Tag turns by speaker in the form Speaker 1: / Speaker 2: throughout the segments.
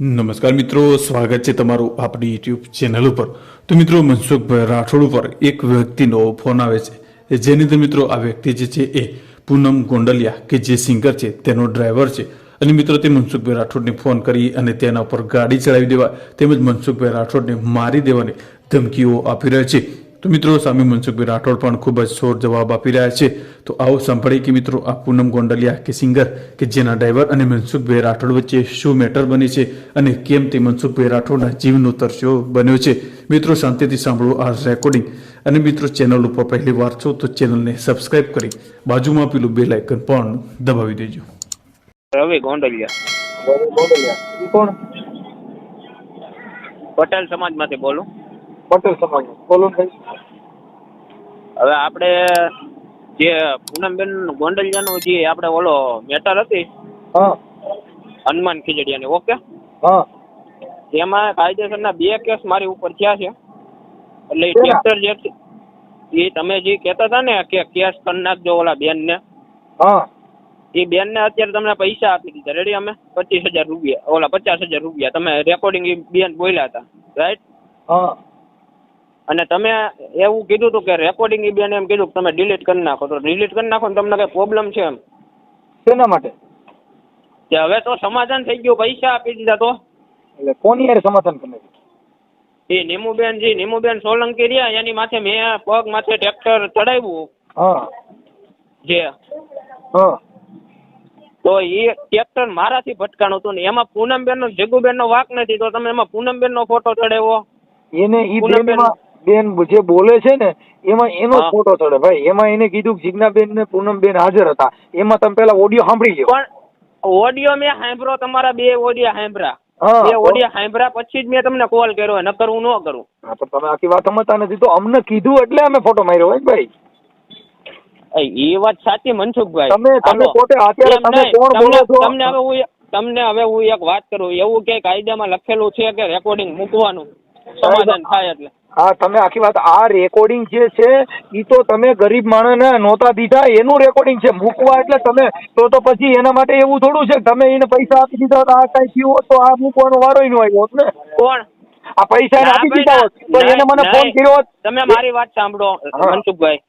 Speaker 1: નમસ્કાર મિત્રો, સ્વાગત છે તમારું આપણી યુટ્યુબ ચેનલ ઉપર. તો મિત્રો, મનસુખભાઈ રાઠોડ ઉપર એક વ્યક્તિનો ફોન આવે છે. જેની અંદર મિત્રો આ વ્યક્તિ જે છે એ પૂનમ ગોંડલિયા કે જે સિંગર છે, તેનો ડ્રાઈવર છે. અને મિત્રો, તે મનસુખભાઈ રાઠોડને ફોન કરી અને તેના ઉપર ગાડી ચડાવી દેવા તેમજ મનસુખભાઈ રાઠોડને મારી દેવાની ધમકીઓ આપી રહ્યા છે. તો મિત્રો સામે મનસુખભાઈ રાઠોડ પણ ખૂબ જ સોર જવાબ આપી રહ્યા છે. તો આવો સાંભળીએ કે મિત્રો આ પૂનમ ગોંડલિયા કે સિંગર કે જેના ડ્રાઈવર અને મનસુખભાઈ રાઠોડ વચ્ચે શું મેટર બની છે અને કેમ તે મનસુખભાઈ રાઠોડના જીવનો તરસ્યો બન્યો છે. મિત્રો શાંતિથી સાંભળો આ રેકોર્ડિંગ અને મિત્રો ચેનલ ઉપર પહેલી વાર છો તો ચેનલને સબસ્ક્રાઇબ કરી બાજુમાં પેલું બેલ આઇકન પણ દબાવી દેજો.
Speaker 2: રવિ ગોંડલિયા.
Speaker 3: કોણ?
Speaker 2: પટેલ સમાજમાંથી બોલું.
Speaker 3: પટેલ સમાજ બોલો
Speaker 2: હવે આપણે જે પૂનમબેન ગોંડલિયાનું જે આપણે ઓલો મેટર હતી
Speaker 3: હા.
Speaker 2: હનુમાન ખીજડીયાની ઓકે?
Speaker 3: હા.
Speaker 2: એમાં કાયદેસરના બે કેસ મારી ઉપર થયા છે. એટલે એ ટ્રેક્ટર જે એ તમે જે કહેતા હતા ને કે કેસ કરી નાખજો ઓલા બેનને.
Speaker 3: હા.
Speaker 2: એ બેનને અત્યારે તમને પૈસા આપી દીધા. રેડી અમે? પચીસ હજાર રૂપિયા ઓલા પચાસ હજાર રૂપિયા. તમે રેકોર્ડિંગ બેન બોલ્યા હતા. રાઈટ
Speaker 3: હા.
Speaker 2: અને તમે એવું કીધું હતું કે રેકોર્ડિંગ એ બેન એમ કીધું કે તમે ડિલીટ કરી નાખો. તો ડિલીટ કરી નાખો ને તમને કઈ પ્રોબ્લેમ છે એમ?
Speaker 3: શેના માટે?
Speaker 2: કે હવે તો સમાધાન થઈ ગયું પૈસા આપી દીધા તો.
Speaker 3: એટલે કોની યાર સમાધાન કરે
Speaker 2: એ નીમુબેન જી નીમુબેન સોલંકી રહ્યા એની માથે મેં પગ માથે ટ્રેક્ટર ચડાવ્યું.
Speaker 3: હા.
Speaker 2: જે.
Speaker 3: હા.
Speaker 2: તો એ ટ્રેક્ટર મારાથી ભટકાણું હતું ને એમાં પૂનમબેન નો જગુબેન નો વાક નથી તો તમે એમાં પૂનમબેન નો ફોટો ચડાવ્યો?
Speaker 3: એને ઈ
Speaker 2: પૂનમબેન-
Speaker 3: બેન જે બોલે છે ને એમાં એનો ફોટો ચડે. ભાઈ એમાં એને કીધું કે જીજ્ઞાબેન ને પૂનમબેન હાજર હતા. એમાં તમે પેલા ઓડિયો સાંભળી લો
Speaker 2: પણ ઓડિયો મેં સાંભળો તમારા બે ઓડિયા સાંભળ્યા. બે ઓડિયા સાંભળ્યા પછી જ મેં તમને કોલ કર્યો નકર હું ન કરું.
Speaker 3: હા, પણ તમે આખી વાત સમજતા નથી તો અમને કીધું એટલે અમે ફોટો માર્યો હોય ભાઈ?
Speaker 2: એ વાત સાચી મનસુખભાઈ.
Speaker 3: તમે- તમે પોતે અત્યારે તમે કોણ
Speaker 2: તમને-
Speaker 3: બોલો છો?
Speaker 2: તમને હવે હું તમને હવે હું એક વાત કરું. એવું કે કાયદામાં લખેલું છે કે રેકોર્ડિંગ મૂકવાનું? સમાધાન થાય એટલે.
Speaker 3: હા તમે આખી વાત આ રેકોર્ડિંગ જે છે એ તો તમે ગરીબ માણસને નહોતા દીધા એનું રેકોર્ડિંગ છે. મૂકવા એટલે તમે તો તો પછી એના માટે એવું થોડું છે તમે એને પૈસા આપી દીધા હોત, આ કઈ થયું હોત તો આ મૂકવાનો વારો ન આવ્યો હોત ને?
Speaker 2: કોણ?
Speaker 3: આ પૈસા એને આપી દીધા હોત તો એને મને
Speaker 2: ના,
Speaker 3: ફોન કર્યો હોત.
Speaker 2: તમે મારી વાત સાંભળો. મનસુખભાઈ.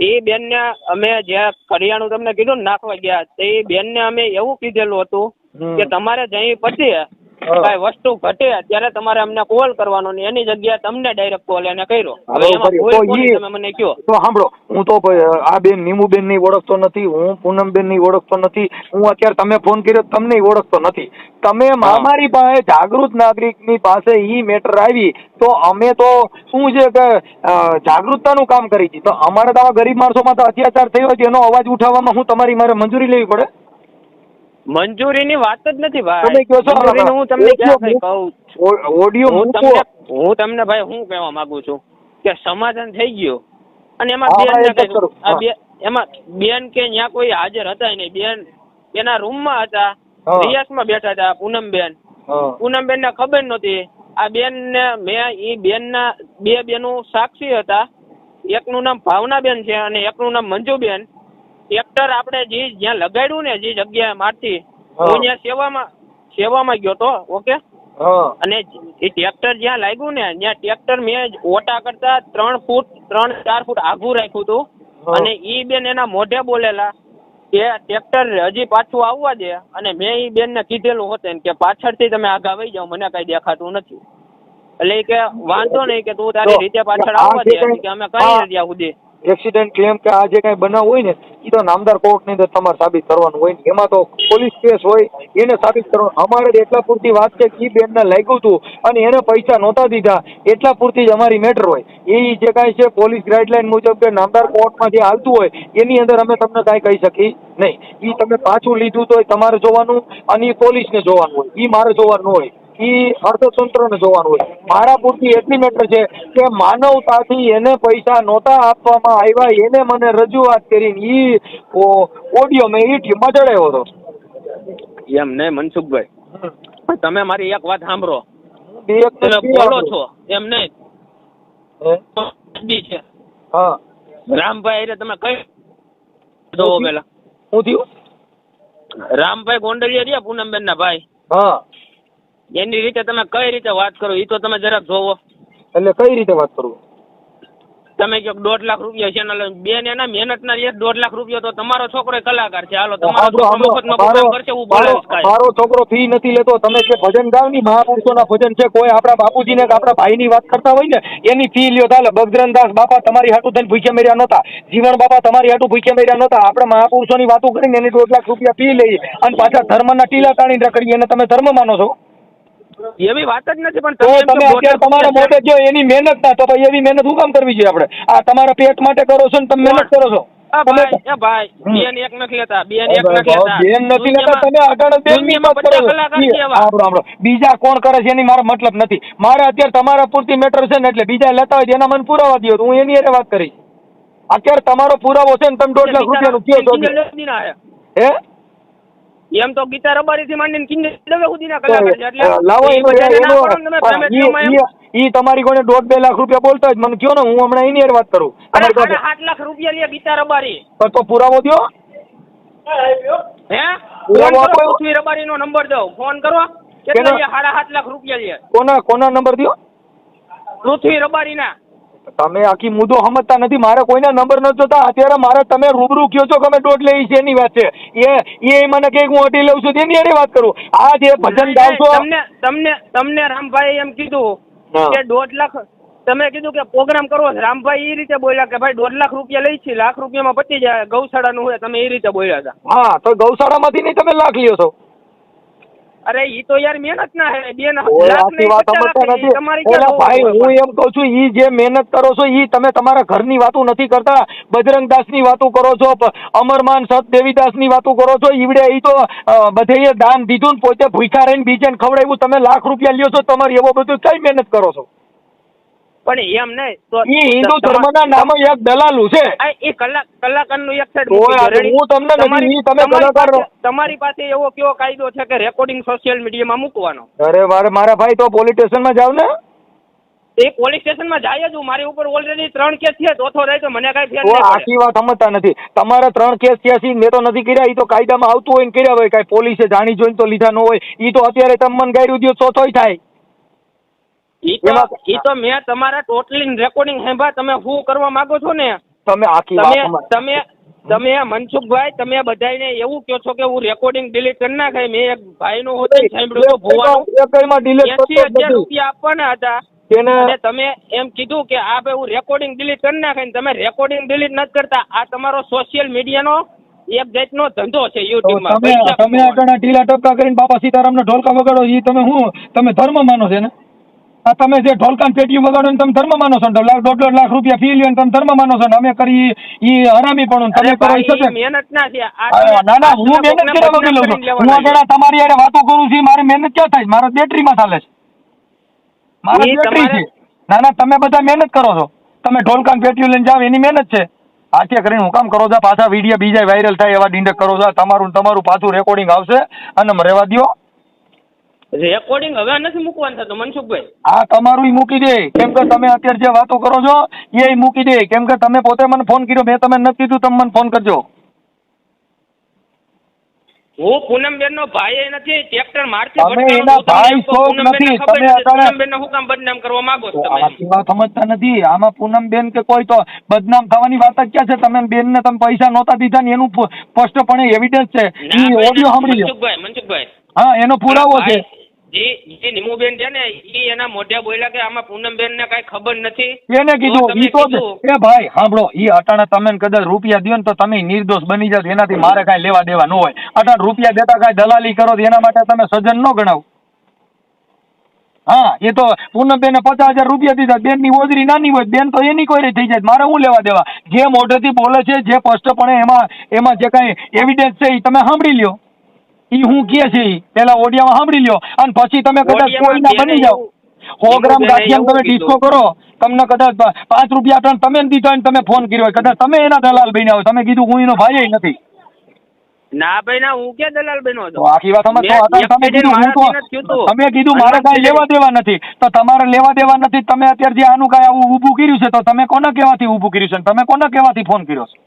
Speaker 2: એ બેનને અમે જે કરિયાણું તમને કીધું ને નાખવા ગયા તે બેન બેનને અમે એવું કીધેલું હતું કે તમારે જઈ પછી કઈ વસ્તુ ઘટે ત્યારે તમારે અમને કોલ કરવાનો ને એની જગ્યાએ તમને ડાયરેક્ટ કોલ એને કર્યો. હવે એમાં
Speaker 3: કોઈ
Speaker 2: કોની તમે મને કયો
Speaker 3: તો સાંભળો હું તો આ બેન નીમુબેનની ઓળખતો નથી હું પૂનમબેનની ઓળખતો નથી હું અત્યારે તમે ફોન કર્યો તમને ઓળખતો નથી. તમે. અમારી પાસે જાગૃત નાગરિકની પાસે ઈ મેટર આવી તો અમે તો શું છે કે જાગૃતતાનું કામ કરી છે. તો અમારે તો આવા ગરીબ માણસોમાં તો અત્યાચાર થયો છે એનો અવાજ ઉઠાવવામાં હું તમારી મારે મંજૂરી લેવી પડે?
Speaker 2: મંજૂરીની વાત જ નથી
Speaker 3: તમે
Speaker 2: ભાઈ
Speaker 3: કહો છો
Speaker 2: હું તમને
Speaker 3: ઓડિયો
Speaker 2: ક્યાં કહું?
Speaker 3: ઓડિયો
Speaker 2: હું તમને હું તમને ભાઈ હું કહેવા માંગુ છું? કે સમાધાન થઈ ગયું. અને એમાં બેન ને
Speaker 3: એ.
Speaker 2: આ બે એમાં બેન કે ત્યાં કોઈ હાજર હતા નહીં. બેન એના રૂમમાં હતા.
Speaker 3: હા.
Speaker 2: રિયાસમાં બેઠા હતા પૂનમબેન.
Speaker 3: પૂનમ
Speaker 2: પૂનમબેન ને ખબર નહોતી. આ બેન ને મેં ઈ બેન ના બે બેનું સાક્ષી હતા. એકનું નામ ભાવનાબેન છે અને એકનું નામ મંજુબેન. ટ્રેક્ટર આપણે જે જ્યાં લગાડ્યું ને જે જગ્યાએ મારથી
Speaker 3: હું.
Speaker 2: ત્યાં સેવામાં સેવામાં ગયો તો ઓકે? અને એ ટ્રેક્ટર જ્યાં લાગ્યું ને ત્યાં ટ્રેક્ટર મેં ઓટા કરતા ત્રણ ફૂટ ત્રણ ચાર ફૂટ આઘું રાખ્યું હતું. અને ઈ બેન એના મોઢે બોલેલા કે ટ્રેક્ટર હજી પાછું આવવા દે. અને મેં ઈ બેન ને કીધેલું હતું કે પાછળથી તમે આગા વહી જાઓ મને કઈ દેખાતું નથી. એટલે કે વાંધો નહીં કે તું તારી રીતે પાછળ આવવા દે કે અમે. કઈ રહ્યા સુધી
Speaker 3: એક્સિડન્ટ ક્લેમ કે આ જે કઈ બનાવ હોય ને એ તો નામદાર કોર્ટની અંદર તમારે સાબિત કરવાનું હોય ને. એમાં તો પોલીસ કેસ હોય, એને સાબિત કરવાનું. અમારે એટલા પૂરતી વાત છે કે એ બેન ને લાગ્યું હતું અને એને પૈસા નહોતા દીધા. એટલા પૂરતી જ અમારી મેટર હોય. એ જે કાંઈ છે પોલીસ ગાઈડલાઈન મુજબ કે નામદાર કોર્ટમાં જે હાલતું હોય, એની અંદર અમે તમને કાંઈ કહી શકી નહીં. એ તમે પાછું લીધું તો તમારે જોવાનું અને એ પોલીસને જોવાનું હોય. એ મારે જોવાનું હોય. ઈ અર્થતંત્રને જોવાનું હોય. મારા પૂરતી એટલી મેટર છે કે માનવતાથી એને પૈસા નહોતા આપવામાં આવ્યા એને મને રજૂઆત કરીને એ ઓડિયો મેં એ ટીમમાં ચડાવ્યો હતો.
Speaker 2: એમ ને મનસુખભાઈ? તમે મારી એક વાત સાંભળો. તમે બોલો છો એમ નહીં. છે.
Speaker 3: હા.
Speaker 2: રામભાઈ એટલે તમે કઈ જોવો પેલા
Speaker 3: શું થયું
Speaker 2: રામભાઈ ગોંડલિયા રહ્યા પૂનમબેન ના ભાઈ?
Speaker 3: હા.
Speaker 2: એની રીતે તમે કઈ રીતે વાત કરો? એ તો તમે જરાક જોવો.
Speaker 3: એટલે કઈ રીતે વાત કરું
Speaker 2: તમે કહો દોઢ લાખ રૂપિયા છે ને બેન એના મહેનતના એક દોઢ લાખ રૂપિયા તો તમારો છોકરો કલાકાર છે. હાલો તમારો
Speaker 3: મારો છોકરો ફી નથી લેતો. તમે જે ભજન ગાવની મહાપુરુષોના ભજન છે કોઈ આપણા બાપુજીને કે આપણા ભાઈની વાત કરતા હોય ને એની ફી લ્યો. તાલે બગદ્રનદાસ બાપા તમારી હાટુ થઈને ભૂખ્યા મેર્યા નહોતા. જીવન બાપા તમારી હાટુ ભૂખ્યા મેર્યા નહોતા. આપણે મહાપુરુષોની વાતો કરીને એની દોઢ લાખ રૂપિયા ફી લઈએ અને પાછા ધર્મ ના ટીલા તાણી રખડીએ. અને તમે ધર્મ માનો છો?
Speaker 2: એવી વાત જ નથી પણ
Speaker 3: તો
Speaker 2: તમે
Speaker 3: અત્યારે તમારા મોઢે જો એની મહેનત ના તો ભાઈ એવી મહેનત હું કામ કરવી જોઈએ આપણે? આ તમારા પેટ માટે કરો છો ને તમે મહેનત કરો છો? કરો. બીજા કોણ કરે છે એની મારો મતલબ નથી. મારે અત્યારે તમારા પૂરતી મેટર છે ને એટલે બીજા લેતા હોય એના મને પુરાવા દો તો હું એની હારે વાત કરીશ. અત્યારે તમારો પુરાવો છે ને તમે દોઢ લાખ રૂપિયાનું કયો છે. હે?
Speaker 2: એમ તો ગીતા રબારી થી માંડીને કિંજલ દવે સુધીના કલાકાર છે એટલે
Speaker 3: લાવો ઈ- તમારી કોને દોઢ બે લાખ રૂપિયા બોલતા હોય મને કયો ને હું હમણાં એની હારે વાત કરું. તમારી પાસે-
Speaker 2: આઠ લાખ રૂપિયા લે ગીતા રબારી.
Speaker 3: તો- તો પુરાવો દો
Speaker 2: હે?
Speaker 3: પુરાવો આપો.
Speaker 2: રબારી નો નંબર દઉં ફોન કરો. કેટલા સાડા આઠ લાખ રૂપિયા લે.
Speaker 3: કોના કોના નંબર દ્યો?
Speaker 2: પૃથ્વી રબારી ના
Speaker 3: તમે આખી મુદ્દો સમજતા નથી મારે કોઈના નંબર નથી જોતા. અત્યારે મારે તમે રૂબરૂ કયો છો કે અમે દોઢ લઈ છે એની વાત છે. એ એ મને કે હું અઢી લઉં છું એની એની વાત કરું. આ જે ભજન ગાવશો
Speaker 2: તમને તમને તમને રામભાઈ એમ કીધું કે દોઢ લાખ તમે કીધું કે પ્રોગ્રામ કરવો છે. રામભાઈ એ રીતે બોલ્યા કે ભાઈ દોઢ લાખ રૂપિયા લઈ છે લાખ રૂપિયામાં પતી જાય ગૌશાળાનું હોય તમે એ રીતે બોલ્યા હતા.
Speaker 3: હા તો ગૌશાળામાંથી નહીં તમે લાખ લ્યો છો.
Speaker 2: અરે ઈ તો યાર મહેનત ના હે. બેન લાખ
Speaker 3: આખી વાત સમજતા નથી. ઓલા ભાઈ હું એમ કહું છું ઈ જે મહેનત કરો છો ઈ તમે તમારા ઘરની વાતો નથી કરતા. બજરંગદાસની વાતો કરો છો અમરમાન સત દેવીદાસની વાતો કરો છો ઈવડે ઈ તો બધે દાન દીધું ને પોતે ભૂખ્યા રહીને બીજે ખવડાવ્યું. તમે લાખ રૂપિયા લ્યો છો તમારી એવો બધું કઈ મહેનત કરો છો?
Speaker 2: પણ એમ નહીં તો
Speaker 3: એ હિન્દુ ધર્મના નામે એક દલાલુ છે
Speaker 2: એ કલાક કલાકારનું એક સાઈડ દો?
Speaker 3: હું તમને નથી, તમે
Speaker 2: કલાકાર તમારી પાસે એવો કયો કાયદો છે કે રેકોર્ડિંગ સોશિયલ મીડિયામાં મૂકવાનો?
Speaker 3: અરે મારે મારા ભાઈ તો પોલીસ સ્ટેશનમાં જાવ ને
Speaker 2: એ પોલીસ સ્ટેશનમાં જાય જ હું. મારી ઉપર ઓલરેડી ત્રણ કેસ છે ચોથો રહે તો મને કાંઈ ફેર.
Speaker 3: આખી વાત સમજતા નથી. તમારા ત્રણ કેસ થયા છે મેં તો નથી કર્યા. એ તો કાયદામાં આવતું હોય ને કર્યા હોય. કાંઈ પોલીસે જાણી જોઈને તો લીધા ન હોય. એ તો અત્યારે તમને મને ગાયરું દ્યો ચોથોય થાય.
Speaker 2: ઈ તો મેં તમારા ટોટલી રેકોર્ડિંગ સાંભળ્યા. તમે શું કરવા માંગો છો ને?
Speaker 3: તમે આખી
Speaker 2: તમે તમે તમે મનસુખભાઈ તમે બધાને એવું કહો છો કે હું રેકોર્ડિંગ ડિલીટ કરી નાખાય મેં એક ભાઈનું હોતું સાંભળ્યું હતું ભુવાનું.
Speaker 3: એ
Speaker 2: એસી હજાર રૂપિયા આપવાના હતા. અને તમે એમ કીધું કે આ ભાઈ હું રેકોર્ડિંગ ડિલીટ કરી નાખે ને તમે રેકોર્ડિંગ ડિલીટ નથી કરતા. આ તમારો સોશિયલ મીડિયાનો એક જાતનો ધંધો છે
Speaker 3: યુટ્યુબ
Speaker 2: યુટ્યુબમાં
Speaker 3: તમે તમે આગળ ઢીલા ટપકા કરીને બાપા સીતારામને ઢોલકા વગાડો એ તમે હું તમે ધર્મ માનો છે ને આ તમે જે ઢોલકાન પેટીયું વગાડો તમે ધર્મ માનો છો દોઢ દોઢ લાખ રૂપિયા ફી લ્યો તમે ધર્મ માનો છો ને અમે કરી ઈ હરામી પણ તમે કરો.
Speaker 2: મહેનત ના
Speaker 3: ના હું મહેનત કરવા
Speaker 2: માંગી
Speaker 3: લઉં છું હું આગળ તમારી હારે વાતો કરું છું મારી મહેનત ક્યાં થાય? મારા બેટરીમાં ચાલે છે. મારા બેટરી છે. ના ના તમે બધા મહેનત કરો છો. તમે ઢોલકાન પેટીયું લઈને જાવ એની મહેનત છે. આથી કરીને હું કામ કરો છો? પાછા વીડિયો બીજા વાયરલ થાય એવા ડીંડક કરો છો. તમારું તમારું પાછું રેકોર્ડિંગ આવશે અને રહેવા દ્યો.
Speaker 2: રેકોર્ડિંગ હવે નથી મૂકવાનું થતું મનસુખભાઈ.
Speaker 3: હા તમારું મૂકી દે. કેમ કે તમે અત્યારે જે વાતો કરો છો એ મૂકી દે. કેમ કે તમે પોતે મને ફોન કર્યો મેં તમે નથી કીધું તમે મને ફોન કરજો.
Speaker 2: હું પૂનમબેન નો ભાઈ નથી ટ્રેક્ટર મારથી
Speaker 3: તમે એના ભાઈ
Speaker 2: એમ કહું,
Speaker 3: છો જ
Speaker 2: પૂનમબેનને
Speaker 3: નથી. તમે
Speaker 2: નથી.
Speaker 3: અત્યારે-
Speaker 2: કામ બદનામ કરવા માંગો છો તમે
Speaker 3: વાત સમજતા નથી. આમાં પૂનમબેન કે કોઈ તો બદનામ થવાની વાત જ ક્યાં છે? તમે બેન ને તમે પૈસા નહોતા દીધા ને એનું સ્પષ્ટપણે એવિડન્સ છે.
Speaker 2: ના,
Speaker 3: ઓડિયો સાંભળી લો
Speaker 2: મનસુખભાઈ મનસુખભાઈ
Speaker 3: હા એનો પુરાવો છે.
Speaker 2: ભાઈ, જે જે નિમુબેન છે ને ઈ એના મોઢે બોલ્યા કે આમાં પૂનમબેન ને કઈ ખબર નથી.
Speaker 3: એને કીધું ઈ તો એ ભાઈ સાંભળો ઈ અટાણે તમે કદાચ રૂપિયા દો ને તો તમે નિર્દોષ બની જાવ એનાથી મારે કાંઈ લેવા દેવા ન હોય. અટાણે રૂપિયા દેતા કાંઈ દલાલી કરો તો એના માટે તમે સજન ન ગણાવ. હા એ તો પૂનમબેને પચાસ હજાર રૂપિયા દીધા બેનની ઓજરી નાની હોય બેન તો એની કોઈ થઈ જાય મારે શું લેવા દેવા? જે મોઢેથી બોલે છે જે સ્પષ્ટપણે એમાં એમાં જે કાંઈ એવિડન્સ છે એ તમે સાંભળી લ્યો. ઈ હું કે છે પેલા ઓડિયામાં સાંભળી લ્યો. અને પછી તમે કદાચ કોઈના
Speaker 2: બની
Speaker 3: જાઓ. સો ગ્રામ ગાંઠિયા તમે ડિસ્કો કરો. તમને કદાચ પાંચ રૂપિયા ત્રણ તમે દીધા હોય તમે ફોન કર્યો હોય. કદાચ તમે એના દલાલ બન્યા હોય. તમે કીધું હું એનો ભાઈ નથી.
Speaker 2: ના ભાઈ ના હું ક્યાં દલાલ બન્યો હતો?
Speaker 3: આખી વાત સમજ તમે કીધું હું તો
Speaker 2: મારાથી નથી થયું.
Speaker 3: તમે કીધું મારે કાંઈ લેવા દેવા નથી. તો તમારે લેવા દેવા નથી. તમે અત્યારે જે આનું કાંઈ આવું ઊભું કર્યું છે તો તમે કોના કહેવાથી ઊભું કર્યું છે? તમે કોના કહેવાથી ફોન કર્યો છે?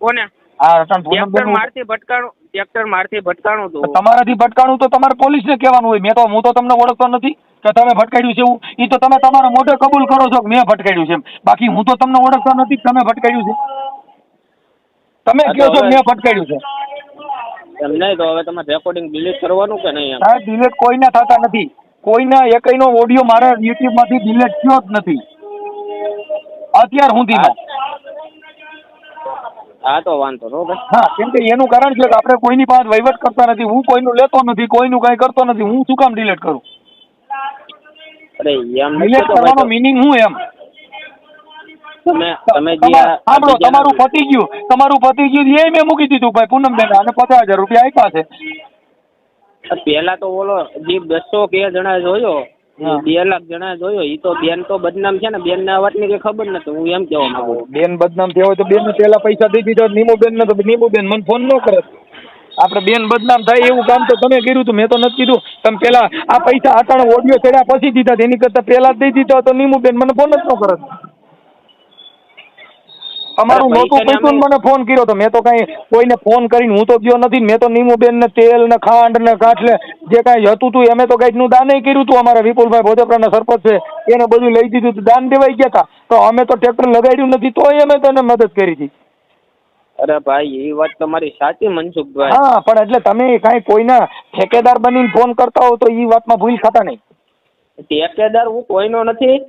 Speaker 2: કોને? ટ્રેક્ટર ભટકાણું. ટ્રેક્ટર મારથી ભટકાણું હતું.
Speaker 3: તમારાથી ભટકાણું તો તમારે પોલીસને કહેવાનું હોય. મેં તો હું તો તમને ઓળખતો નથી કે તમે ભટકાડ્યું છે એવું. એ તો તમે તમારા મોઢે કબૂલ કરો છો કે મેં ભટકાડ્યું છે બાકી હું તો તમને ઓળખતો નથી તમે ભટકાડ્યું છે. તમે કહો છો મેં ભટકાડ્યું છે.
Speaker 2: એમ નહીં તો હવે તમે રેકોર્ડિંગ ડિલીટ કરવાનું કે નહીં એમ?
Speaker 3: સાહેબ ડિલીટ કોઈના થતા નથી. કોઈના એકઈનો ઓડિયો મારા યુટ્યુબમાંથી ડિલીટ થયો જ નથી. અત્યાર સુધીમાં
Speaker 2: હા તો વાંધો નો
Speaker 3: હા કેમ કે એનું કારણ છે કે આપણે કોઈની પાસે વહીવટ કરતા નથી હું કોઈનું લેતો નથી કોઈનું કાંઈ કરતો નથી હું શું કામ ડિલેટ કરું?
Speaker 2: અરે એમ
Speaker 3: ડિલેટ કરવાનો મિનિંગ હું એમ? સાંભળો તમારું પતી ગયું તમારું પતી ગયું એ મેં મૂકી દીધું ભાઈ પૂનમબેન અને પચાસ હજાર રૂપિયા આપ્યા છે.
Speaker 2: પેલા તો ઓલો જે બસો કે જણા જોયો. બે લાખ જણા જોયો ઈ તો બેન તો બદનામ છે ને બેન ના વાતની કઈ ખબર નથી હું એમ કેવા માંગુ છું.
Speaker 3: બેન બદનામ થયા હોય તો બેન પેલા પૈસા દઈ દીધા નીમુબેન ને તો નીમુબેન મને ફોન ન કરે. આપણે બેન બદનામ થાય એવું કામ તો તમે કર્યું હતું મેં તો નથી કીધું. તમે પેલા આ પૈસા આટાણે ઓડિયો ચડ્યા પછી દીધા તેની એની કરતા પેલા જ દઈ દીધા તો નીમુબેન મને ફોન જ ન કરત. તમારું નહોતું
Speaker 2: અમે-
Speaker 3: મને ફોન કર્યો તો. મેં તો કઈ કોઈને ફોન કરીને હું તો ગયો નથી. મેં તો નીમુબેન ને તેલ ને ખાંડ ને ગાંઠલે જે કાંઈ હતું તું એમે તો નું દાન કર્યું હતું અમારા વિપુલભાઈ ભોજપરાના સરપંચ છે એને બધું લઈ દીધું દાન દેવાઈ ગયા હતા તો અમે તો ટ્રેક્ટર લગાડ્યું નથી તોય અમે તને મદદ કરી હતી.
Speaker 2: અરે ભાઈ એ વાત તમારી સાચી મનસુખભાઈ.
Speaker 3: હા પણ એટલે તમે કાંઈ કોઈના ઠેકેદાર બનીને ફોન કરતા હો તો એ વાતમાં ભૂલ ખાતા નહીં.
Speaker 2: ઠેકેદાર હું કોઈનો નથી.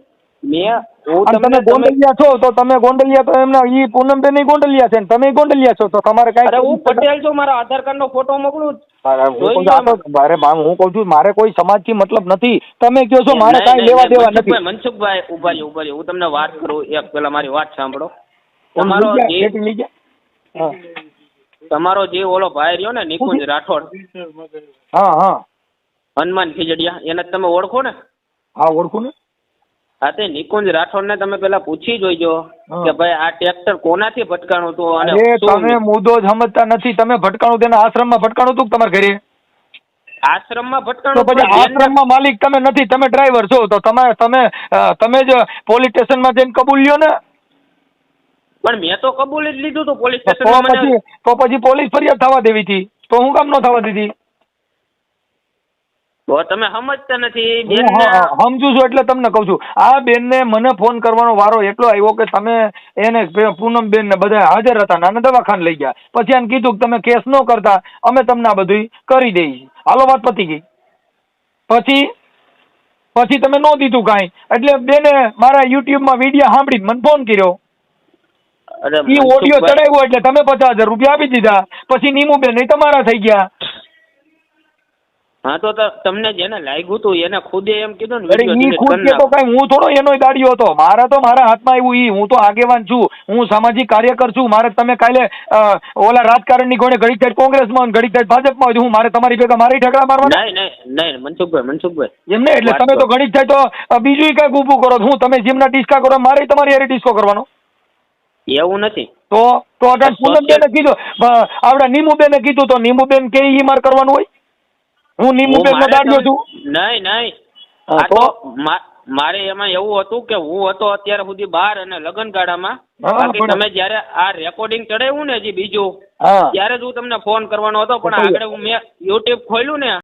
Speaker 2: મેં હું
Speaker 3: તમે
Speaker 2: તમને
Speaker 3: ગોંડલિયા છો તો તમે ગોંડલિયા તો એમના ઈ પૂનમબેન ગોંડલિયા છે ને તમે ગોંડલિયા છો તો તમારે
Speaker 2: અરે હું પટેલ છું મારા આધાર કાર્ડ નો ફોટો મોકલું
Speaker 3: હું કહું છું, કોઈ સમાજથી મતલબ નથી. તમે કહો છો મારે કઈ લેવા દેવા નથી.
Speaker 2: મનસુખભાઈ ઊભા રહ્યો ઊભા રહ્યો. હું તમને વાત કરું એક પેલા મારી વાત સાંભળો. તમારો. તમારો જે ઓલો ભાઈ રહ્યો ને નિકુંજ રાઠોડ.
Speaker 3: હા હા.
Speaker 2: હનુમાન ખીજડિયા એને તમે ઓળખો ને?
Speaker 3: હા ઓળખું ને.
Speaker 2: હા તે નિકુંજ રાઠોડ ને તમે પેલા પૂછી જોઈજો. કે ભાઈ આ ટ્રેક્ટર કોનાથી ભટકાણું હતું અને
Speaker 3: તમે મુદ્દો સમજતા નથી. તમે ભટકાણું તેના આશ્રમમાં ભટકાણું હતું તમારા ઘરે?
Speaker 2: આશ્રમમાં
Speaker 3: માં
Speaker 2: ભટકાણું
Speaker 3: પછી આશ્રમમાં માલિક તમે નથી તમે ડ્રાઈવર છો. તો તમે તમે તમે જ પોલીસ સ્ટેશનમાં જઈને કબૂલ લ્યો ને.
Speaker 2: પણ મેં તો કબૂલ જ લીધું તો પોલીસ સ્ટેશનમાં
Speaker 3: પછી તો પછી પોલીસ ફરિયાદ થવા દેવી હતી. તો હું કામ ન થવા દીધી?
Speaker 2: તમે સમજતા નથી
Speaker 3: સમજુ છું એટલે તમને કહું છું. આ બેનને મને ફોન કરવાનો વારો એટલો આવ્યો કે તમે એને પૂનમ બેન ને બધા હાજર હતા ને દવાખાને લઈ ગયા. પછી એને કીધું કે તમે કેસ ન કરતા અમે તમને આ બધું કરી દઈએ હાલો વાત પતી ગઈ. પછી પછી તમે ન દીધું કાંઈ. એટલે બેને મારા યુટ્યુબમાં વીડિયો સાંભળી મને ફોન કર્યો. એ ઓડિયો ચડાવ્યો એટલે તમે પચાસ હજાર રૂપિયા આપી દીધા. પછી નીમુબેન એ તમારા થઈ ગયા.
Speaker 2: હા તો તમને જેને લાગ્યું હતું એને ખુદે એમ કીધું ને
Speaker 3: ઈ ખુદ તો કઈ હું થોડો એનો દાડિયો હતો. મારા તો મારા હાથમાં આવ્યું ઈ. હું તો આગેવાન છું. હું સામાજિક કાર્યકર છું. મારે તમે કાલે ઓલા રાજકારણની કોણે ઘડીક થાય કોંગ્રેસમાં ઘડીક થાય ભાજપમાં હું મારે તમારી ભેગા મારી ઠેકડા મારવાના?
Speaker 2: નહીં નહીં નહીં મનસુખભાઈ મનસુખભાઈ.
Speaker 3: એમ નહીં? એટલે તમે તો ઘડીક થાય તો બીજું કંઈક ઊભું કરો. હું તમે જેમના ડિસ્કા કરો મારે તમારી હારે ડિસ્કો કરવાનો.
Speaker 2: એવું નથી.
Speaker 3: તો તો
Speaker 2: social-
Speaker 3: પૂનમબેને કીધું આપડે આપડા નીમુબેને કીધું તો નીમુબેન કે ઈ માર કરવાનું હોય? હું નીમુબેન નો દાડિયો છું?
Speaker 2: નહીં નહીં. આ
Speaker 3: તો?
Speaker 2: મારે એમાં એવું હતું કે હું હતો અત્યાર સુધી બહાર અને લગ્ન ગાળામાં બાકી તમે જ્યારે આ રેકોર્ડિંગ ચડાવ્યું ને હજી બીજું ત્યારે જ હું તમને ફોન કરવાનો હતો પણ આગળ હું મેં યુટ્યુબ ખોલ્યું ને.